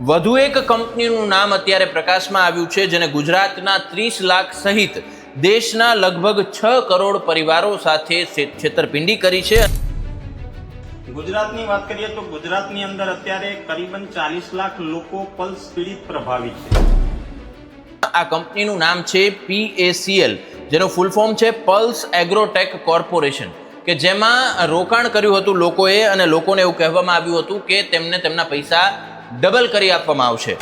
વધુ એક કંપનીનું નામ અત્યારે પ્રકાશમાં આવ્યું છે જેને ગુજરાતના ત્રીસ લાખ સહિત દેશના લગભગ છ કરોડ પરિવારો સાથે છેતરપિંડી કરી છે. ગુજરાતની વાત કરીએ તો ગુજરાતની અંદર અત્યારે કરીબન ચાલીસ લાખ લોકો પલ્સ પીડિત પ્રભાવિત છે. આ કંપનીનું નામ છે પીએસીએલ જેનો ફૂલ ફોર્મ છે પલ્સ એગ્રોટેક કોર્પોરેશન કે જેમાં રોકાણ કર્યું હતું લોકોએ અને લોકોને એવું કહેવામાં આવ્યું હતું કે તેમને તેમના પૈસા ડબલ કરી આપવામાં આવશે.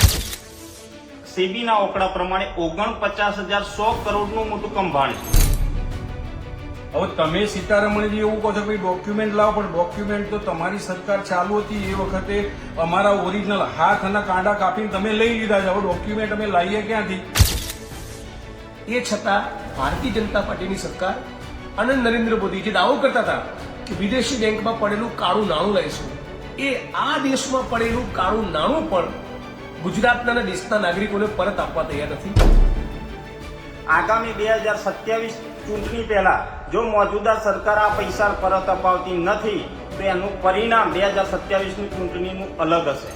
સેબીના ઓકડા પ્રમાણે ઓગણપચાસ હજાર સો કરોડનું મોટું કૌભાંડ હવે તમે સીતારમણજી એવું કહો છો કે ડોક્યુમેન્ટ લાવો પણ ડોક્યુમેન્ટ તો તમારી સરકાર ચાલુ હતી એ વખતે અમારા ઓરિજિનલ હાથ અને કાંડા કાપીને તમે લઈ લીધા છે. હવે ડોક્યુમેન્ટ અમે લાવીએ ક્યાંથી? એ છતાં ભારતીય જનતા પાર્ટીની સરકાર અને નરેન્દ્ર મોદી જે દાવો કરતા હતા કે વિદેશી બેંકમાં પડેલું કાળું નાણું લઈશું. એ આ દેશમાં પડેલું કાળું નાણું પણ ગુજરાતના અને દેશના નાગરિકોને પરત આપવા તૈયાર નથી. આગામી બે હજાર સત્યાવીસ ચૂંટણી પહેલા જો મોજૂદા સરકાર આ પૈસા પરત અપાવતી નથી તો એનું પરિણામ બે હજાર સત્યાવીસની ચૂંટણીનું અલગ હશે.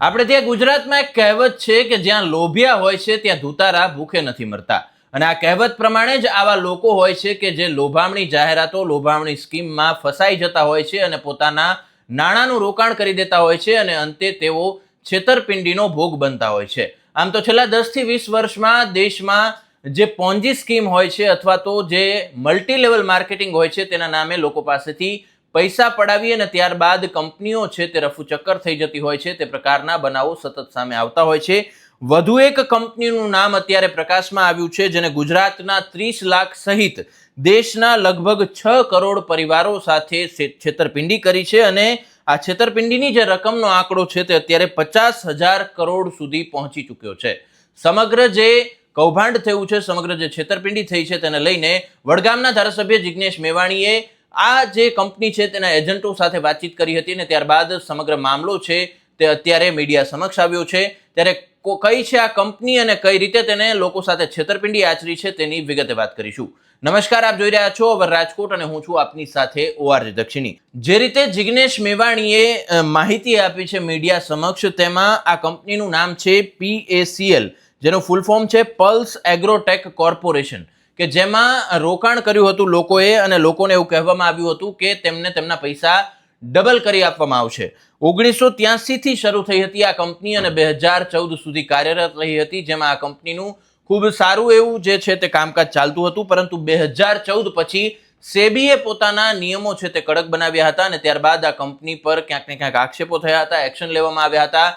આપણે ત્યાં ગુજરાતમાં એક કહેવત છે કે જ્યાં લોભિયા હોય છે ત્યાં ધુતારા ભૂખે નથી મરતા. અને આ કહેવત પ્રમાણે જ આવા લોકો હોય છે કે જે લોભામણી જાહેરાતો, લોભામણી સ્કીમમાં ફસાઈ જતા હોય છે અને પોતાના નાણાંનું રોકાણ કરી દેતા હોય છે અને અંતે તેઓ છેતરપિંડીનો ભોગ બનતા હોય છે. આમ તો છેલ્લા દસથી વીસ વર્ષમાં દેશમાં જે પોન્જી સ્કીમ હોય છે અથવા તો જે મલ્ટી લેવલ માર્કેટિંગ હોય છે તેના નામે લોકો પાસેથી પૈસા પડાવી અને ત્યારબાદ કંપનીઓ છે તે રફુ ચક્કર થઈ જતી હોય છે. તે પ્રકારના બનાવો સતત સામે આવતા હોય છે. વધુ એક કંપનીનું નામ અત્યારે પ્રકાશમાં આવ્યું છે, જેને ગુજરાતના ત્રીસ લાખ સહિત દેશના લગભગ છ કરોડ પરિવારો સાથે છેતરપિંડી કરી છે અને આ છેતરપિંડીની જે રકમનો આંકડો છે તે અત્યારે પચાસ હજાર કરોડ સુધી પહોંચી ચૂક્યો છે. સમગ્ર જે કૌભાંડ થયું છે, સમગ્ર જે છેતરપિંડી થઈ છે તેને લઈને વડગામના ધારાસભ્ય જિજ્ઞેશ મેવાણીએ આ જે કંપની છે તેના એજન્ટો સાથે વાતચીત કરી હતી અને ત્યારબાદ સમગ્ર મામલો છે તે અત્યારે મીડિયા સમક્ષ આવ્યો છે. ત્યારે કઈ છે આ કંપની અને કઈ રીતે તેને લોકો સાથે છેતરપિંડી આચરી છે તેની વિગતે વાત કરીશું. નમસ્કાર, આપ જોઈ રહ્યા છો અવર રાજકોટ અને હું છું આપની સાથે ઓઆરજે દક્ષિણી. જે રીતે જિગ્નેશ મેવાણીએ માહિતી આપી છે મીડિયા સમક્ષ, તેમાં આ કંપનીનું નામ છે પીએસીએલ જેનું ફૂલ ફોર્મ છે પલ્સ એગ્રોટેક કોર્પોરેશન, કે જેમાં રોકાણ કર્યું હતું લોકોએ અને લોકોને એવું કહેવામાં આવ્યું હતું કે તેમને તેમના પૈસા ડબલ કરી આપવામાં આવશે. ઓગણીસો ત્યાસીથી શરૂ થઈ હતી આ કંપની અને બે હજાર ચૌદ સુધી કાર્યરત રહી હતી, જેમાં આ કંપનીનું ખૂબ સારું એવું જે છે તે કામકાજ ચાલતું હતું, પરંતુ બે હજાર ચૌદ પછી સેબીએ પોતાના નિયમો છે તે કડક બનાવ્યા હતા અને ત્યારબાદ આ કંપની પર ક્યાંક ને ક્યાંક આક્ષેપો થયા હતા, એક્શન લેવામાં આવ્યા હતા.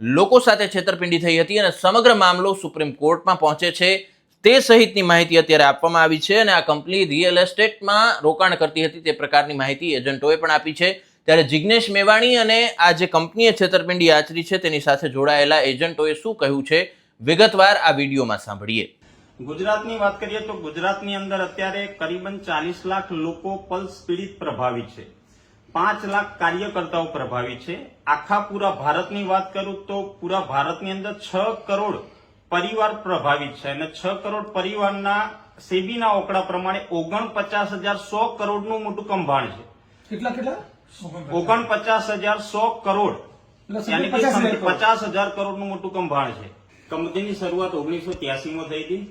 લોકો સાથે છેતરપિંડી થઈ હતી અને સમગ્ર મામલો સુપ્રીમ કોર્ટમાં પહોંચે છે તે સહિતની માહિતી અત્યારે આપવામાં આવી છે અને આ કંપની રિયલ એસ્ટેટમાં રોકાણ કરતી હતી તે પ્રકારની માહિતી એજન્ટોએ પણ આપી છે. ત્યારે જિગ્નેશ મેવાણી અને આ જે કંપનીએ છેતરપિંડી આચરી છે તેની સાથે જોડાયેલા એજન્ટોએ શું કહ્યું છે વિગતવાર આ વિડીયોમાં સાંભળીએ. ગુજરાતની વાત કરીએ તો ગુજરાતની અંદર અત્યારે કરીબન ચાલીસ લાખ લોકો પલ્સ પીડિત પ્રભાવિત છે. પાંચ લાખ કાર્યકર્તાઓ પ્રભાવિત છે. આખા પૂરા ભારતની વાત કરું તો પૂરા ભારતની અંદર છ કરોડ પરિવાર પ્રભાવિત છે અને છ કરોડ પરિવારના સેબીના ઓકડા પ્રમાણે ઓગણપચાસ હજાર સો કરોડનું મોટું કંભાણ છે. કેટલા કેટલા? ઓગણપચાસ હજાર સો કરોડ. યાની કે પચાસ હજાર કરોડનું મોટું કંભાળ છે. કંપનીની શરૂઆત ઓગણીસો ત્યાસીમાં થઈ હતી.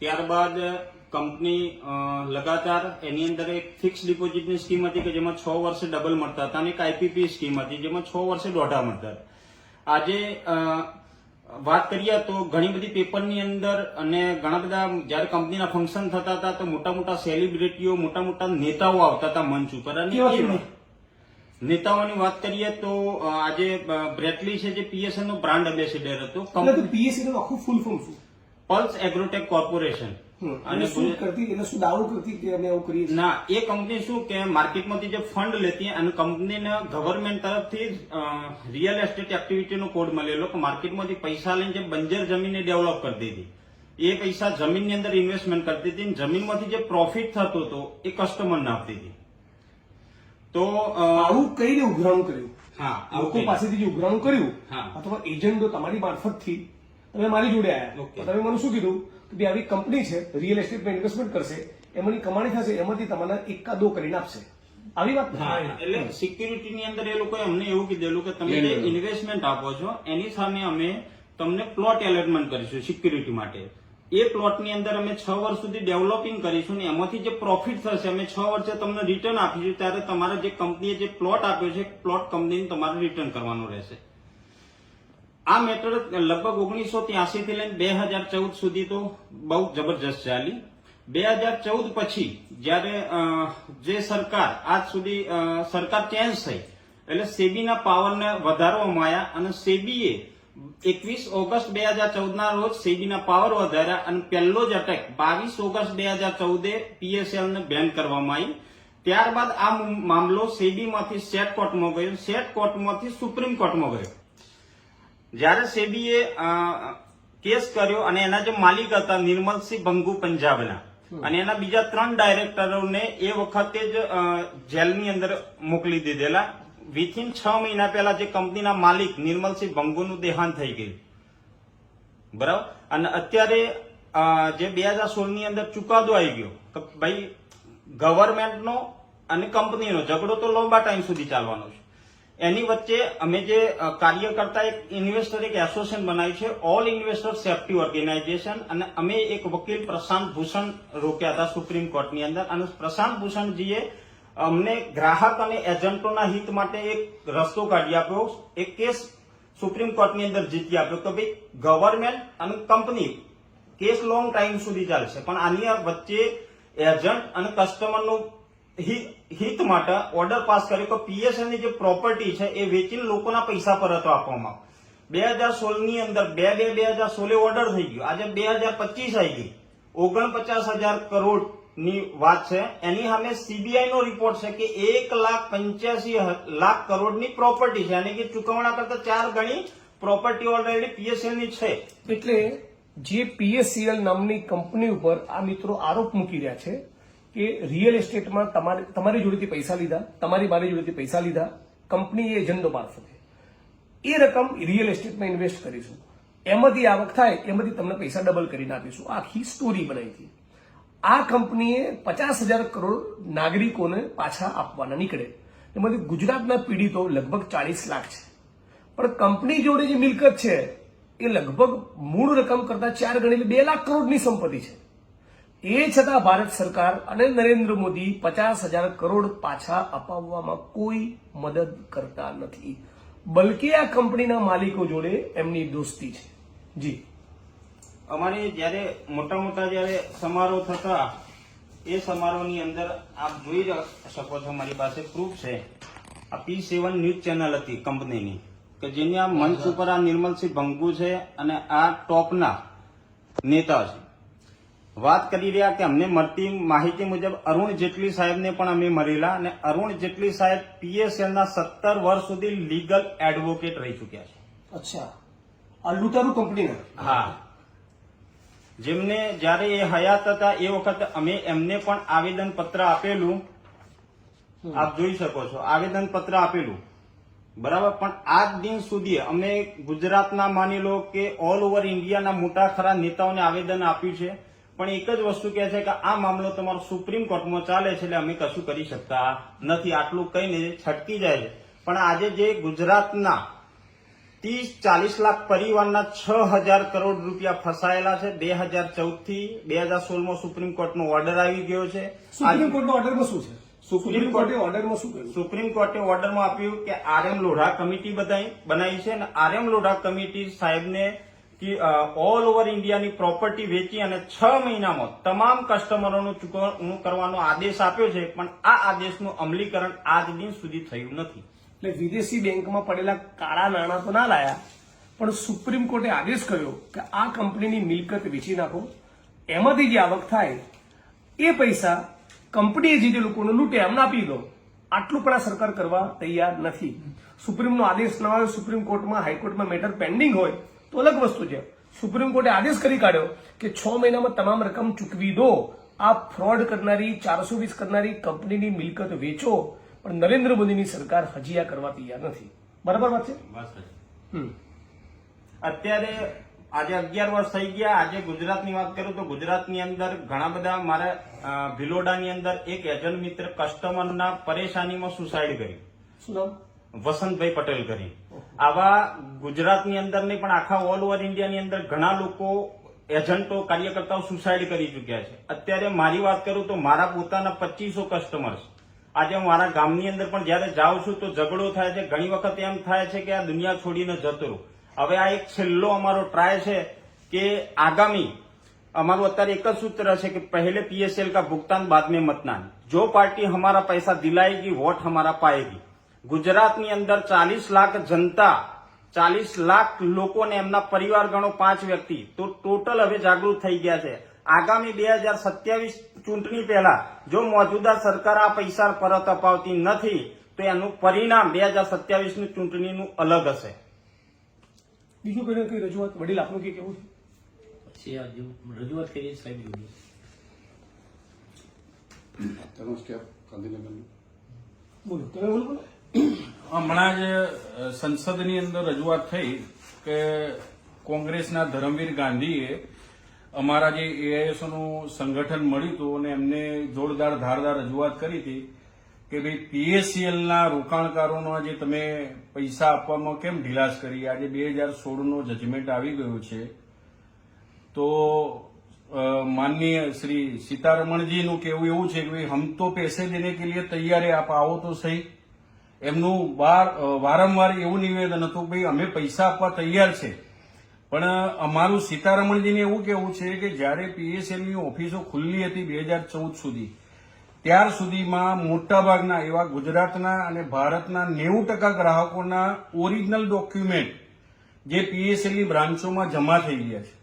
ત્યારબાદ કંપની લગાતાર એની અંદર એક ફિક્સ ડિપોઝિટની સ્કીમ હતી કે જેમાં છ વર્ષે ડબલ મળતા હતા અને એક આઈપીપી સ્કીમ હતી જેમાં છ વર્ષે દોઢા મળતા હતા. આજે વાત કરીએ તો ઘણી બધી પેપરની અંદર અને ઘણા બધા જ્યારે કંપનીના ફંક્શન થતા હતા તો મોટા મોટા સેલિબ્રિટીઓ મોટા મોટા નેતાઓ આવતા હતા મંચ ઉપર. અને? નેતાઓની વાત કરીએ તો આજે બ્રેટલી છે જે પીએસએલ નો બ્રાન્ડ એમ્બેસેડર હતો નું આખું ફૂલ ફોર્મ શું પલ્સ એગ્રોટેક કોર્પોરેશન અને શું કરતી એટલે શું દાવો કરતી કે અમે એવું કરીએ? ના એ કંપની શું કે માર્કેટમાંથી જે ફંડ લેતી અને કંપનીને ગવર્મેન્ટ તરફથી રિયલ એસ્ટેટ એક્ટિવિટીનો કોડ મળેલો કે માર્કેટમાંથી પૈસા લઈને જે બંજર જમીનને ડેવલપ કરતી હતી. એ પૈસા જમીનની અંદર ઇન્વેસ્ટમેન્ટ કરતી હતી અને જમીનમાંથી જે પ્રોફિટ થતો હતો એ કસ્ટમરને આપતી હતી. તો આવું કઈ રીતે ઉઘરાણું કર્યું. હા આવું લોકો પાસેથી જે ઉઘરાણું કર્યું હા. અથવા એજન્ટો તમારી મારફતથી તમે મારી જોડે આવ્યા તમે મને શું કીધું? કે ભાઈ આવી કંપની છે રિયલ એસ્ટેટમાં ઇન્વેસ્ટમેન્ટ કરશે એમાંની કમાણી થશે એમાંથી તમારે એકાદો કરીને આપશે. આવી વાત? એટલે સિક્યુરિટી ની અંદર એ લોકો અમને એવું કીધેલું કે તમે જે ઇન્વેસ્ટમેન્ટ આપો છો એની સામે અમે તમને પ્લોટ એલોટમેન્ટ કરીશું સિક્યુરિટી માટે. એ પ્લોટની અંદર અમે છ વર્ષ સુધી ડેવલપિંગ કરીશું ને એમાંથી જે પ્રોફિટ થશે, અમે છ વર્ષે તમને રિટર્ન આપીશું, ત્યારે તમારે જે કંપનીએ જે પ્લોટ આપ્યો છે પ્લોટ કંપનીને તમારે રિટર્ન કરવાનું રહેશે. આ મેટર લગભગ ઓગણીસો ત્યાસી થી લઈને બે હજાર ચૌદ સુધી તો બહુ જબરજસ્ત ચાલી બે હજાર ચૌદ પછી જ્યારે જે સરકાર આજ સુધી સરકાર ચેન્જ થઈ, એટલે સેબીના પાવરને વધારવામાં આવ્યા અને સેબીએ એકવીસ ઓગસ્ટ બે હજાર ચૌદ ના રોજ સેબીના પાવર વધાર્યા અને પહેલો જ અટેક બાવીસ ઓગસ્ટ બે હજાર ચૌદે પીએસએલ ને બેન કરવામાં આવી. ત્યારબાદ આ મામલો સેબીમાંથી સેટ કોર્ટમાં ગયો. સેટ કોર્ટમાંથી સુપ્રીમ કોર્ટમાં ગયો. જ્યારે સેબીએ કેસ કર્યો અને એના જે માલિક હતા નિર્મલસિંહ ભંગુ પંજાબના. અને એના બીજા ત્રણ ડાયરેક્ટરોને એ વખતે જ જેલની અંદર મોકલી દીધેલા. વિથિન છ મહિના પહેલા જે કંપનીના માલિક નિર્મલસિંહ ભંગુનું દેહાંત થઈ ગયું. બરાબર? અને અત્યારે જે બે હજાર સોળની અંદર ચુકાદો આવી ગયો કે ભાઈ, ગવર્મેન્ટનો અને કંપનીનો ઝઘડો તો લાંબા ટાઈમ સુધી ચાલવાનો છે. એની વચ્ચે અમે જે કાર્ય કરતા એક ઇન્વેસ્ટર, એક એસોસિએશન બનાવ્યું છે ઓલ ઇન્વેસ્ટર સેફ્ટી ઓર્ગેનાઇઝેશન અને અમે એક વકીલ પ્રશાંત ભૂષણ રોક્યા હતા સુપ્રીમ કોર્ટની અંદર. અને પ્રશાંત ભૂષણજીએ અમને ગ્રાહક અને એજન્ટોના હિત માટે એક રસ્તો કાઢી આપ્યો, એક કેસ સુપ્રીમ કોર્ટની અંદર જીતી આપ્યો કે ભાઈ ગવર્મેન્ટ અને કંપની કેસ લોંગ ટાઈમ સુધી ચાલશે. પણ આની વચ્ચે એજન્ટ અને કસ્ટમરનું હિત માટે ઓર્ડર પાસ કર્યો કે પીએસએલની જે પ્રોપર્ટી છે એ વેચીને લોકોના પૈસા પરત આપવામાં. બે હજાર સોળની અંદર બે બે બે હજાર સોળે ઓર્ડર થઈ ગયો. આજે બે હજાર પચીસ આવી ગઈ. ઓગણપચાસ હજાર કરોડ ની વાત છે. એની સામે સીબીઆઈ નો રિપોર્ટ છે કે એક લાખ પંચ્યાસી લાખ કરોડની પ્રોપર્ટી છે. અને કે ચુકવણા કરતા ચાર ગણી પ્રોપર્ટી ઓલરેડી પીએસએલની છે. એટલે જે પીએસસીએલ નામની કંપની ઉપર આ મિત્રો આરોપ મૂકી રહ્યા છે કે રિયલ એસ્ટેટમાં તમારે જોડેથી પૈસા લીધા, તમારી મારી જોડેથી પૈસા લીધા કંપની એજન્ટો મારફતે એ રકમ રિયલ એસ્ટેટમાં ઇન્વેસ્ટ કરીશું. એમાંથી આવક થાય, એમાંથી તમને પૈસા ડબલ કરીને આપીશું. આખી સ્ટોરી બનાવી હતી. આ કંપનીએ પચાસ હજાર કરોડ નાગરિકોને પાછા આપવાના નીકળે. એમાંથી ગુજરાતના પીડિતો લગભગ ચાલીસ લાખ છે. પણ કંપની જોડે જે મિલકત છે, એ લગભગ મૂળ રકમ કરતા ચાર ગણી બે લાખ કરોડની સંપત્તિ છે. એ છતાં ભારત સરકાર અને નરેન્દ્ર મોદી પચાસ હજાર કરોડ પાછા અપાવવામાં કોઈ મદદ કરતા નથી. બલકે આ કંપનીના માલિકો જોડે એમની દોસ્તી છે. જી. અમારે જ્યારે મોટા મોટા જ્યારે સમારોહ થતા એ સમારોહની અંદર આપ જોઈ શકો છો મારી પાસે પ્રૂફ છે. આ પી સેવન ન્યૂઝ ચેનલ હતી કંપનીની કે જેની આ મંચ ઉપર આ નિર્મલસિંહ ભંગુ છે અને આ ટોપના નેતા છે. વાત કરી રહ્યા કે અમને મળતી માહિતી મુજબ અરુણ જેટલી સાહેબને પણ અમે મળેલા અને અરુણ જેટલી સાહેબ પીએસએલના સત્તર વર્ષ સુધી લીગલ એડવોકેટ રહી ચુક્યા છે. અચ્છા. આ લૂંટારું કંપનીના? હા. જેમને જ્યારે એ હયાત હતા એ વખતે અમે એમને પણ આવેદન પત્ર આપેલું આપ જોઈ શકો છો આવેદન પત્ર આપેલું. બરાબર? પણ આજ દિન સુધી અમે ગુજરાતના માની લો કે ઓલ ઓવર ઇન્ડિયાના મોટા ખરા નેતાઓને આવેદન આપ્યું છે. પણ એક જ વસ્તુ કહે છે કે આ મામલો તમારો સુપ્રીમ કોર્ટમાં ચાલે છે એટલે અમે કશું કરી શકતા નથી. આટલું કહીને છટકી જાય છે. પણ આજે જે ગુજરાતના ત્રીસ ચાલીસ લાખ પરિવારના છ હજાર કરોડ રૂપિયા ફસાયેલા છે. બે હજાર ચૌદથી બે હજાર સોળમાં સુપ્રીમ કોર્ટનો ઓર્ડર આવી ગયો છે. સુપ્રીમ કોર્ટનો ઓર્ડરમાં શું છે? સુપ્રીમ કોર્ટે ઓર્ડરમાં શું કર્યું? સુપ્રીમ કોર્ટે ઓર્ડરમાં આપ્યું કે આરએમ લોઢા કમિટી બધાઈ બનાવી છે. અને આરએમ લોઢા કમિટી સાહેબને ઓલ ઓવર ઇન્ડિયાની પ્રોપર્ટી વેચી અને છ મહિનામાં તમામ કસ્ટમરોનું ચૂકવણું કરવાનો આદેશ આપ્યો છે. પણ આ આદેશનું અમલીકરણ આજ દિન સુધી થયું નથી. એટલે વિદેશી બેંકમાં પડેલા કાળા નાણાં તો ના લાયા, પણ સુપ્રીમ કોર્ટે આદેશ કર્યો કે આ કંપનીની મિલકત વેચી નાખો. એમાંથી જે આવક થાય, એ પૈસા કંપનીએ જે જે લોકોને લૂંટે એમને આપી દો. આટલું પણ આ સરકાર કરવા તૈયાર નથી. સુપ્રીમનો આદેશ ન આવે સુપ્રીમ કોર્ટમાં, હાઈકોર્ટમાં મેટર પેન્ડિંગ હોય, તો અલગ વસ્તુ છે. સુપ્રીમ કોર્ટે આદેશ કરી કાઢ્યો કે છ મહિનામાં તમામ રકમ ચૂકવી દો. આ ફ્રોડ કરનારી, ચારસો વીસ કરનારી કંપનીની મિલકત વેચો. પણ નરેન્દ્ર મોદીની સરકાર હજી આ કરવા તૈયાર નથી. બરાબર વાત છે. અત્યારે આજે અગિયાર વર્ષ થઈ ગયા. આજે ગુજરાતની વાત કરું તો ગુજરાતની અંદર ઘણા બધા મારા ભિલોડાની અંદર એક એજન્ટ મિત્ર કસ્ટમરના પરેશાનીમાં સુસાઇડ કર્યું શું વસંતભાઈ પટેલ કરી. આવા ગુજરાતની અંદર નહીં પણ આખા ઓલ ઓવર ઇન્ડિયાની અંદર ઘણા લોકો એજન્ટો કાર્યકર્તાઓ સુસાઇડ કરી ચુક્યા છે. અત્યારે મારી વાત કરું તો મારા પોતાના પચીસો કસ્ટમર્સ આજે હું મારા ગામની અંદર પણ જ્યારે જાઉં છું તો ઝઘડો થાય છે. ઘણી વખત એમ થાય છે કે આ દુનિયા છોડીને જતો હવે આ એક છેલ્લો અમારો ટ્રાય છે કે આગામી અમારું અત્યારે એક જ સૂત્ર છે કે પહેલે પીએસએલ કા ભુગતાન બાદ મેં મતદાન. જો પાર્ટી અમારા પૈસા દિલાએગી વોટ હમારા પાએગી ગુજરાતની અંદર ચાલીસ લાખ જનતા, ચાલીસ લાખ લોકોને એમના પરિવાર ગણો પાંચ વ્યક્તિ. તો ટોટલ હવે જાગૃત થઈ ગયા છે. આગામી બે હજાર સત્યાવીસ ચૂંટણી પહેલા જો મોજુદા સરકાર આ પૈસા પરત અપાવતી નથી તો એનું પરિણામ બે હજાર સત્યાવીસની ચૂંટણીનું અલગ હશે. બીજું કોઈને કઈ રજૂઆત વડીલ આપનું કે કેવું છે? પછી આ રજૂઆત કરીએ સાહેબ બોલો તમે બોલો બોલો. હમણાં જ સંસદની અંદર રજૂઆત થઈ કે કોંગ્રેસના ધરમવીર ગાંધીએ અમારા જે એઆઈએસઓનું સંગઠન મળ્યું હતું અને એમને જોરદાર ધારદાર રજૂઆત કરી હતી કે ભાઈ પીએસસીએલના રોકાણકારોના જે તમે પૈસા આપવામાં કેમ ઢીલાસ કરી? આજે બે હજાર સોળનો જજમેન્ટ આવી ગયો છે. તો માનનીય શ્રી સીતારમણજીનું કહેવું એવું છે કે ભાઈ, હમ તો પૈસે દેને કે લીએ તૈયાર, આપ આવો તો સહી. એમનું વારંવાર એવું નિવેદન હતું કે ભાઈ, અમે પૈસા આપવા તૈયાર છે. પણ અમારું સીતારમણજીને એવું કેવું છે કે જ્યારે પીએસએલની ઓફિસો ખુલ્લી હતી બે હજાર ચૌદ સુધી, ત્યાર સુધીમાં મોટાભાગના એવા ગુજરાતના અને ભારતના નેવું ટકા ગ્રાહકોના ઓરિજિનલ ડોક્યુમેન્ટ જે પીએસએલની બ્રાન્ચોમાં જમા થઈ ગયા છે.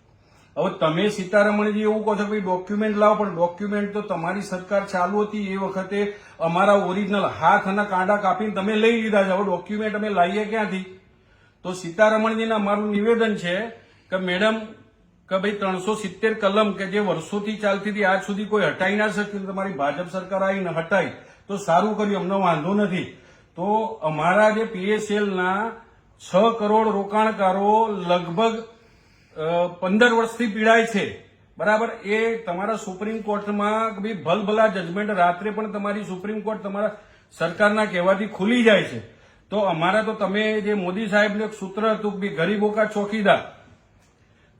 હવે તમે સીતારમણજી એવું કહો છો કે ડોક્યુમેન્ટ લાવો, પણ ડોક્યુમેન્ટ તો તમારી સરકાર ચાલુ હતી એ વખતે અમારા ઓરિજિનલ હાથ અને કાંડા કાપીને તમે લઈ લીધા છે. હવે ડોક્યુમેન્ટ અમે લાવીએ ક્યાંથી? તો સીતારમણજીને અમારું નિવેદન છે કે મેડમ, કે ભાઈ ત્રણસો સિત્તેર કલમ કે જે વર્ષોથી ચાલતી હતી, આજ સુધી કોઈ હટાઈ ના શક્યું તમારી ભાજપ સરકાર આવીને હટાઈ તો સારું કર્યું, અમને વાંધો નથી. તો અમારા જે પીએસએલના છ કરોડ રોકાણકારો લગભગ પંદર વર્ષથી પીડાય છે. બરાબર? એ તમારા સુપ્રીમ કોર્ટમાં ભાઈ ભલભલા જજમેન્ટ રાત્રે પણ તમારી સુપ્રીમ કોર્ટ તમારા સરકારના કહેવાથી ખુલી જાય છે. તો અમારા તો તમે જે મોદી સાહેબનું એક સૂત્ર હતું કે ગરીબો કા ચોકીદાર.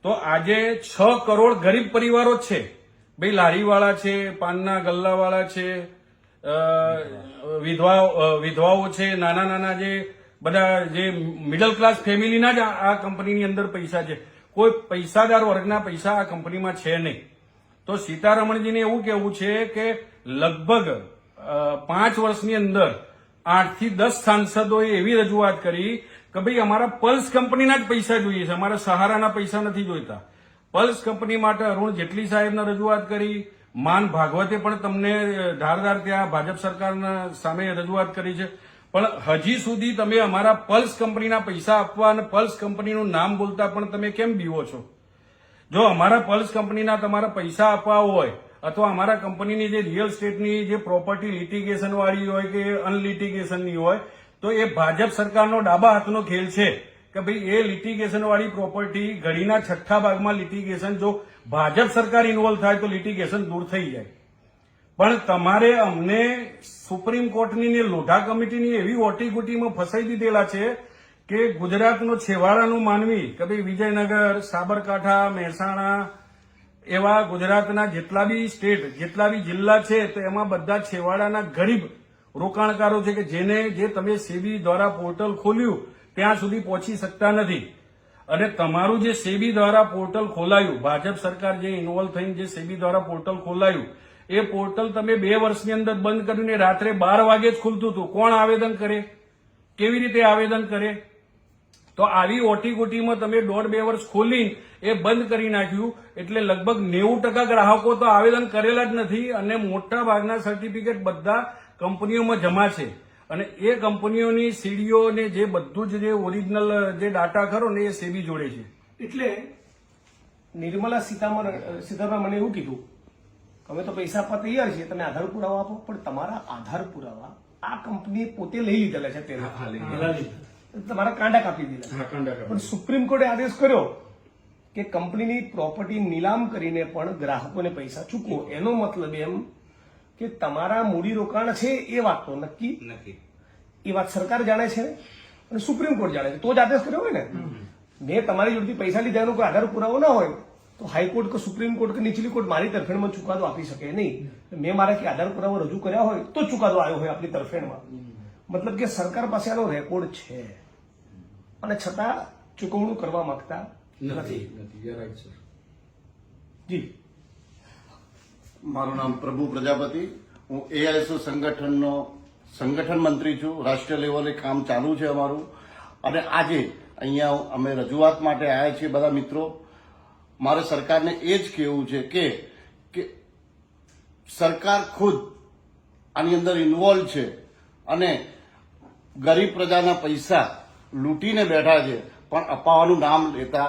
તો આજે છ કરોડ ગરીબ પરિવારો જ છે. ભાઈ લારીવાળા છે, પાનના ગલ્લાવાળા છે વિધવા વિધવાઓ છે, નાના નાના જે બધા જે મિડલ ક્લાસ ફેમિલીના જ આ કંપનીની અંદર પૈસા છે. કોઈ પૈસાદાર વર્ગના પૈસા આ કંપનીમાં છે નહીં. તો સીતારમણજીને એવું કહેવું છે કે લગભગ પાંચ વર્ષની અંદર આઠથી દસ સાંસદોએ એવી રજૂઆત કરી કે ભાઈ, અમારા પલ્સ કંપનીના જ પૈસા જોઈએ છે. અમારા સહારાના પૈસા નથી જોઈતા. પલ્સ કંપની માટે અરુણ જેટલી સાહેબને રજૂઆત કરી. માન ભાગવતે પણ તમને ધારદાર ત્યાં ભાજપ સરકારના સામે રજૂઆત કરી છે. પણ હજી સુધી તમે અમારા પલ્સ કંપનીના પૈસા આપવા અને પલ્સ કંપનીનું નામ બોલતા પણ તમે કેમ બીવો છો? જો અમારા પલ્સ કંપનીના તમારા પૈસા આપવા હોય અથવા અમારા કંપનીની જે રિયલ સ્ટેટની જે પ્રોપર્ટી લિટિગેશન વાળી હોય કે અનલિટિગેશનની હોય, તો એ ભાજપ સરકારનો ડાબા હાથનો ખેલ છે કે ભાઈ એ લિટિગેશન વાળી પ્રોપર્ટી ઘડીના છઠ્ઠા ભાગમાં લિટિગેશન જો ભાજપ સરકાર ઇન્વોલ્વ થાય તો લિટિગેશન દૂર થઈ જાય. પણ તમારે અમને સુપ્રીમ કોર્ટની ને લોઢા કમિટીની એવી ઓટીગુટીમાં ફસાઈ દીધેલા છે કે ગુજરાતનો છેવાડાનું માનવી કે ભાઈ વિજયનગર, સાબરકાંઠા, મહેસાણા એવા ગુજરાતના જેટલા બી સ્ટેટ, જેટલા બી જિલ્લા છે, તો એમાં બધા છેવાડાના ગરીબ રોકાણકારો છે કે જેને, જે તમે સેબી દ્વારા પોર્ટલ ખોલ્યું, ત્યાં સુધી પહોંચી શકતા નથી. અને તમારું જે સેબી દ્વારા પોર્ટલ ખોલાયું, ભાજપ સરકાર જે ઇન્વોલ્વ થઈને જે સેબી દ્વારા પોર્ટલ ખોલાયું, એ પોર્ટલ તમે બે વર્ષની અંદર બંધ કરીને રાત્રે બાર વાગે જ ખુલતું હતું. કોણ આવેદન કરે? કેવી રીતે આવેદન કરે? તો આવી ઓટીગોટીમાં તમે દોઢ બે વર્ષ ખોલી એ બંધ કરી નાખ્યું એટલે લગભગ નેવું ટકા ગ્રાહકો તો આવેદન કરેલા જ નથી અને મોટા ભાગના સર્ટિફિકેટ બધા કંપનીઓમાં જમા છે. અને એ કંપનીઓની સીડીઓ ને જે બધું જ જે ઓરિજિનલ જે ડાટા ખરો ને એ સેબી જોડે છે. એટલે નિર્મલા સીતારામન મને એવું કીધું અમે તો પૈસા આપવા તૈયાર છીએ તમે આધાર પુરાવા આપો પણ તમારા આધાર પુરાવા આ કંપનીએ પોતે લઈ લીધેલા છે પહેલા તમારા કાંડા કાપી દીધા. પણ સુપ્રીમ કોર્ટે આદેશ કર્યો કે કંપનીની પ્રોપર્ટી નીલામ કરીને પણ ગ્રાહકોને પૈસા ચૂકવો. એનો મતલબ એમ કે તમારા મૂડીરોકાણ છે એ વાત તો નક્કી? નથી એ વાત સરકાર જાણે છે અને સુપ્રીમ કોર્ટ જાણે છે. તો જ આદેશ કર્યો હોય ને? મેં તમારી જોડેથી પૈસા લીધા એનો કોઈ આધાર પુરાવો ના હોય તો હાઈકોર્ટ કે સુપ્રીમ કોર્ટ કે નીચલી કોર્ટ મારી તરફેણમાં ચુકાદો આપી શકે નહીં. મેં મારા કે આધાર પુરાવો રજૂ કર્યા હોય તો ચુકાદો આવ્યો હોય આપણી તરફેણમાં. મતલબ કે સરકાર પાસે આનો રેકોર્ડ છે. અને છતાં ચૂકવણું કરવા માંગતા નથી જી. મારું નામ પ્રભુ પ્રજાપતિ. હું એઆઈએસઓ સંગઠનનો સંગઠન મંત્રી છું. રાષ્ટ્રીય લેવલે કામ ચાલુ છે અમારું. અને આજે અહીંયા અમે રજૂઆત માટે આવ્યા છીએ બધા મિત્રો. મારે સરકારને એ જ કહેવું છે કે કે સરકાર ખુદ આની અંદર ઇન્વોલ્વ છે. અને ગરીબ પ્રજાના પૈસા લૂંટીને બેઠા છે, પણ અપાવવાનું નામ લેતા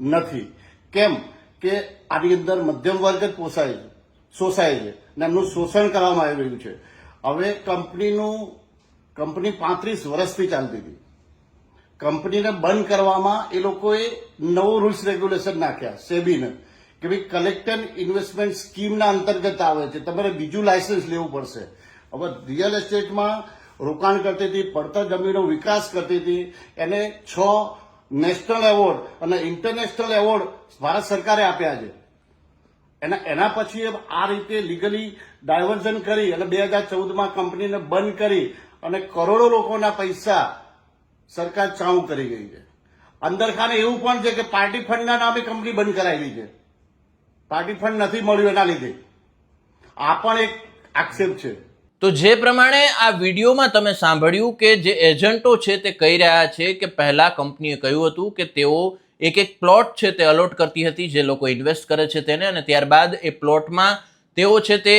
નથી. કેમ કે આની અંદર મધ્યમ વર્ગ જ પોસાય છે, શોષાય છે અને એમનું શોષણ કરવામાં આવી રહ્યું છે. હવે કંપનીનું, કંપની પાંત્રીસ વર્ષથી ચાલતી હતી. કંપનીને બંધ કરવામાં એ લોકોએ નવો રૂલ્સ રેગ્યુલેશન નાખ્યા, સેબીને, કે ભાઈ કલેક્ટર ઇન્વેસ્ટમેન્ટ સ્કીમના અંતર્ગત આવે છે, તમારે બીજું લાયસન્સ લેવું પડશે. હવે રિયલ એસ્ટેટમાં રોકાણ કરતી હતી, પડતર જમીનો વિકાસ કરતી હતી. એને છ નેશનલ એવોર્ડ અને ઇન્ટરનેશનલ એવોર્ડ ભારત સરકારે આપ્યા છે. એના એના પછી આ રીતે લીગલી ડાયવર્ઝન કરી અને બે હજાર ચૌદમાં કંપનીને બંધ કરી અને કરોડો લોકોના પૈસા સરકાર ચાઉ કરી ગઈ છે. અંદરખાને એવું પણ છે કે પાર્ટી ફંડના નામે કંપની બંધ કરાયેલી છે. પાર્ટી ફંડ નથી મળ્યું એના લીધે. આ પણ એક આક્ષેપ છે. તો જે પ્રમાણે આ વિડીયોમાં તમે સાંભળ્યું કે જે એજન્ટો છે તે કહી રહ્યા છે કે પહેલાં કંપનીએ કહ્યું હતું કે તેઓ એક એક પ્લોટ છે તે અલોટ કરતી હતી, જે લોકો ઇન્વેસ્ટ કરે છે તેને અને ત્યારબાદ એ પ્લોટમાં તેઓ છે તે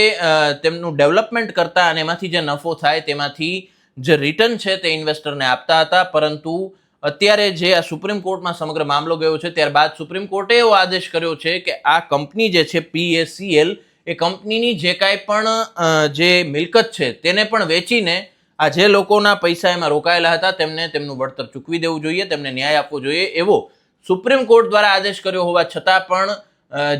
તેમનું ડેવલપમેન્ટ કરતા અને એમાંથી જે નફો થાય તેમાંથી જે રિટર્ન છે તે ઇન્વેસ્ટરને આપતા હતા. પરંતુ અત્યારે જે આ સુપ્રીમ કોર્ટમાં સમગ્ર મામલો ગયો છે, ત્યારબાદ સુપ્રીમ કોર્ટે એવો આદેશ કર્યો છે કે આ કંપની જે છે પીએસીએલ એ કંપનીની જે કાંઈ પણ જે મિલકત છે તેને પણ વેચીને આ જે લોકોના પૈસા એમાં રોકાયેલા હતા તેમને તેમનું વળતર ચૂકવી દેવું જોઈએ, તેમને ન્યાય આપવો જોઈએ એવો સુપ્રીમ કોર્ટ દ્વારા આદેશ કર્યો હોવા છતાં પણ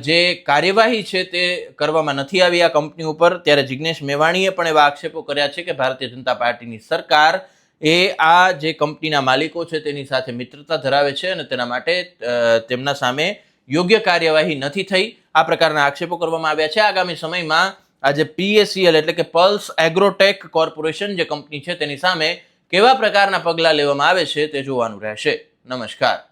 જે કાર્યવાહી છે તે કરવામાં નથી આવી આ કંપની ઉપર. ત્યારે જિજ્ઞેશ મેવાણીએ પણ એવા આક્ષેપો કર્યા છે કે ભારતીય જનતા પાર્ટીની સરકાર એ આ જે કંપનીના માલિકો છે તેની સાથે મિત્રતા ધરાવે છે અને તેના માટે તેમના સામે યોગ્ય કાર્યવાહી નથી થઈ. આ પ્રકારના આક્ષેપો કરવામાં આવ્યા છે. આગામી સમયમાં આજે પીએસસીએલ એટલે કે પલ્સ એગ્રોટેક કોર્પોરેશન જે કંપની છે તેની સામે કેવા પ્રકારના પગલાં લેવામાં આવે છે તે જોવાનું રહેશે. નમસ્કાર.